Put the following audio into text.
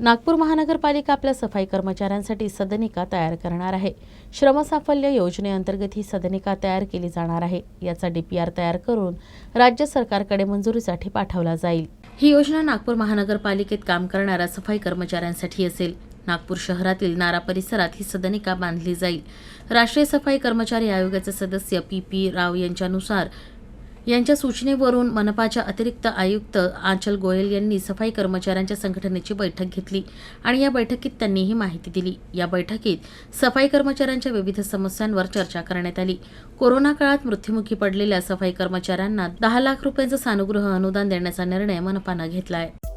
नागपूर महानगरपालिका आपल्या सफाई कर्मचाऱ्यांसाठी सदनिका तयार करणार आहे. श्रमसाफल्य योजनेअंतर्गत ही सदनिका तयार केली जाणार आहे. याचा डीपीआर तयार करून राज्य सरकारकडे मंजुरीसाठी पाठवला जाईल. ही योजना नागपूर महानगरपालिकेत काम करणाऱ्या सफाई कर्मचाऱ्यांसाठी असेल. नागपूर शहरातील नारा परिसरात ही सदनिका बांधली जाईल. राष्ट्रीय सफाई कर्मचारी आयोगाचे सदस्य पी पी राव यांच्यानुसार यांच्या सूचनेवरून मनपाच्या अतिरिक्त आयुक्त आंचल गोयल यांनी सफाई कर्मचाऱ्यांच्या संघटनेची बैठक घेतली आणि या बैठकीत त्यांनी ही माहिती दिली. या बैठकीत सफाई कर्मचाऱ्यांच्या विविध समस्यांवर चर्चा करण्यात आली. कोरोना काळात मृत्युमुखी पडलेल्या सफाई कर्मचाऱ्यांना दहा लाख रुपयांचं सानुग्रह अनुदान देण्याचा निर्णय मनपानं घेतला आहे